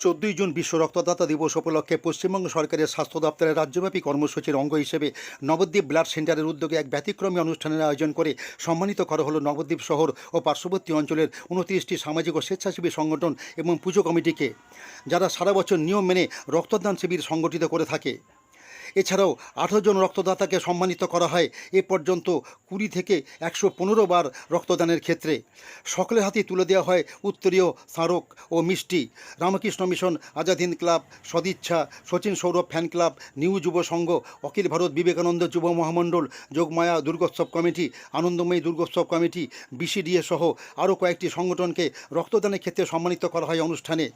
চোদ্দই জুন বিশ্ব রক্তদাতা দিবস উপলক্ষে পশ্চিমবঙ্গ সরকারের স্বাস্থ্য দপ্তরের রাজ্যব্যাপী কর্মসূচির অঙ্গ হিসেবে নবদ্বীপ ব্লাড সেন্টারের উদ্যোগে এক ব্যতিক্রমী অনুষ্ঠানের আয়োজন করে সম্মানিত করা হল নবদ্বীপ শহর ও পার্শ্ববর্তী অঞ্চলের উনত্রিশটি সামাজিক ও স্বেচ্ছাসেবী সংগঠন এবং পুজো কমিটিকে, যারা সারা বছর নিয়ম মেনে রক্তদান শিবির সংগঠিত করে থাকে। এছাড়াও আঠারো জন রক্তদাতাকে সম্মানিত করা হয়। এ পর্যন্ত কুড়ি থেকে একশো পনেরো বার রক্তদানের ক্ষেত্রে। সকলের হাতে তুলে দেওয়া হয় উত্তরীয় স্মারক ও মিষ্টি। রামকৃষ্ণ মিশন, আজাদ হিন্দ ক্লাব, সদিচ্ছা, Sachin Sourav fan club, new যুব সংঘ, অখিল ভারত বিবেকানন্দ যুব মহামণ্ডল, যোগমায়া দুর্গোৎসব কমিটি, আনন্দময়ী দুর্গোৎসব কমিটি, বিসিডিএ সহ আরও কয়েকটি সংগঠনকে রক্তদানের ক্ষেত্রে সম্মানিত করা হয় অনুষ্ঠানে।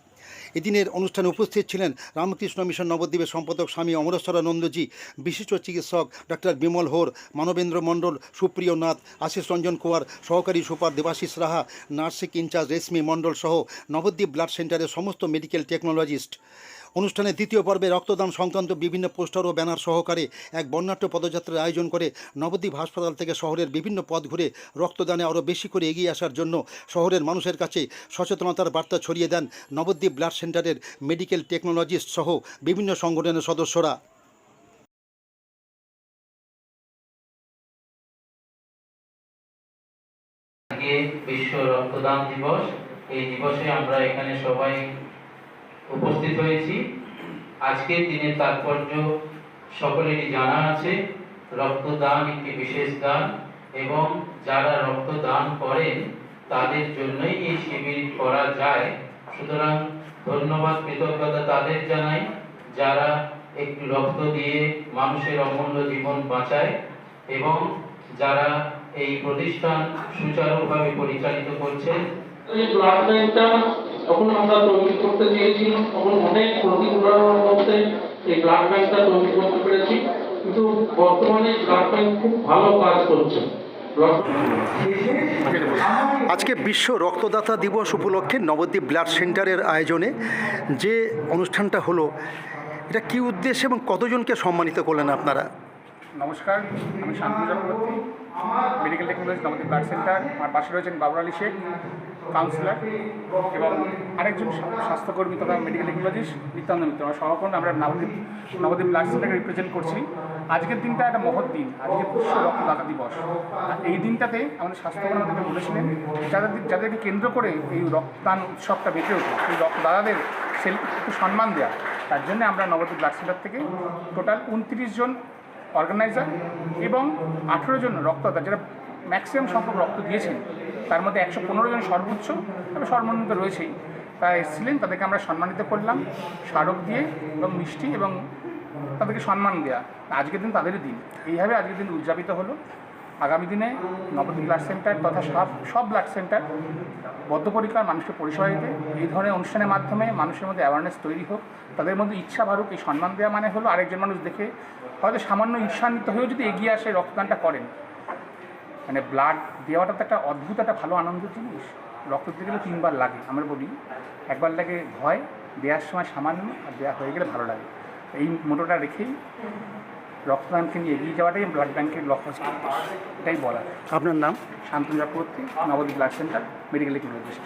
এদিনের অনুষ্ঠানে উপস্থিত ছিলেন রামকৃষ্ণ মিশন নবদ্বীপের সম্পাদক স্বামী অমরেশ্বরানন্দজি বিশিষ্ট চিকিৎসক ডক্টর বিমল হোর, মানবেন্দ্র মণ্ডল, সুপ্রিয় নাথ, আশিস রঞ্জন কুমার, সহকারী super Debashis Raha nursing in charge Reshmi Mondal সহ নবদ্বীপ ব্লাড সেন্টারের সমস্ত মেডিকেল টেকনোলজিস্ট। অনুষ্ঠানে দ্বিতীয় পর্বে রক্তদান সংক্রান্ত বিভিন্ন পোস্টার ও ব্যানার সহকারে এক বর্ণাঢ্য পদযাত্রার আয়োজন করে নবদ্বীপ হাসপাতাল থেকে শহরের বিভিন্ন পথ ঘুরে রক্তদানে আরও বেশি করে এগিয়ে আসার জন্য শহরের মানুষের কাছে সচেতনতার বার্তা ছড়িয়ে দেন নবদ্বীপ ব্লাড সেন্টারের মেডিকেল টেকনোলজিস্ট সহ বিভিন্ন সংগঠনের সদস্যরা। বিশ্ব রক্তদান দিবস। এই দিবসে আমরা এখানে সবাই উপস্থিত হয়েছি। আজকের দিনের তাৎপর্য সকলেরই জানা আছে, রক্তদান একটি বিশেষ দান এবং যারা রক্তদান করেন তাদের জন্যই এই শিবির করা যায়। সুতরাং ধন্যবাদ কৃতজ্ঞতা তাদের জানাই, যারা একটু রক্ত দিয়ে মানুষের অমূল্য জীবন বাঁচায় এবং যারা এই প্রতিষ্ঠান সুচারুভাবে পরিচালিত করছেন এই ব্লাড ব্যাংকটা যখন আমরা তৈরি করতে চেয়েছিলাম, তখন অনেক প্রতিকূলতার মধ্যে এই ব্লাড ব্যাংকটা তৈরি করতে পেরেছি। কিন্তু বর্তমানে ব্লাড ব্যাংক খুব ভালো কাজ করছে। আজকে বিশ্ব রক্তদাতা দিবস উপলক্ষে নবদ্বীপ ব্লাড সেন্টারের আয়োজনে যে অনুষ্ঠানটা হলো, এটা কি উদ্দেশ্যে এবং কতজনকে সম্মানিত করলেন আপনারা? নমস্কার, আমি শান্তি medical technology Nabadwip blood centre. আমার পাশে রয়েছেন বাবুর আলী শেখ কাউন্সিলর এবং আরেকজন স্বা- স্বাস্থ্যকর্মী তথা মেডিকেল টেকনোলজিস্ট নিত্যানন্দ মিত্র, আমরা সহকর্মী আমরা নবদ্বীপ নবদ্বীপ ব্লাড সেন্টারকে রিপ্রেজেন্ট করছি। আজকের দিনটা একটা মহৎ দিন, আজকে বিশ্ব রক্তদাতা দিবস। আর এই দিনটাতে আমাদের স্বাস্থ্যকর্মী আমাদেরকে বলেছিলেন যাদের, যাদেরকে কেন্দ্র করে এই রক্তদান উৎসবটা বেঁচে ওঠে এই রক্তদাতাদের একটু সম্মান দেওয়া তার জন্য আমরা নবদ্বীপ ব্লাড সেন্টার থেকে টোটাল উনত্রিশ জন অর্গানাইজার এবং আঠেরো জন রক্তদাতা, যারা ম্যাক্সিমাম সংখ্যক রক্ত দিয়েছেন। তার মধ্যে একশো পনেরো জন সর্বোচ্চ, তবে সর্বনিম্ন রয়েছেই। তারা এসেছিলেন, তাদেরকে আমরা সম্মানিত করলাম স্মারক দিয়ে এবং মিষ্টি এবং তাদেরকে সম্মান দেওয়া আজকের দিন তাদেরই দিন। এইভাবে আজকের দিন উদযাপিত হলো। আগামী দিনে নবদ্বীপ ব্লাড সেন্টার তথা সব সব ব্লাড সেন্টার, বদ্ধপরিকার মানুষকে পরিষেবা দিতে। এই ধরনের অনুষ্ঠানের মাধ্যমে মানুষের মধ্যে অ্যাওয়ারনেস তৈরি হোক। তাদের মধ্যে ইচ্ছা ভারুক এই সম্মান দেওয়া মানে হলো আরেকজন মানুষ দেখে হয়তো সামান্য ঈর্ষান্বিত হয়েও যদি এগিয়ে আসে রক্তদানটা করেন। মানে ব্লাড দেওয়াটা তো একটা অদ্ভুত একটা ভালো আনন্দ জিনিস। রক্ত দিতে গেলে তিনবার লাগে আমরা বলি। একবার লাগে ভয় দেওয়ার সময় সামান্য আর দেওয়া হয়ে গেলে ভালো লাগে। এই মোটোটা রেখেই রক্তদানকে নিয়ে এগিয়ে যাওয়াটাই ব্লাড ব্যাঙ্কের লক্ষ্য এটাই বলা আপনার নাম? Shantanu Chakraborty Nabadwip blood centre medical technologist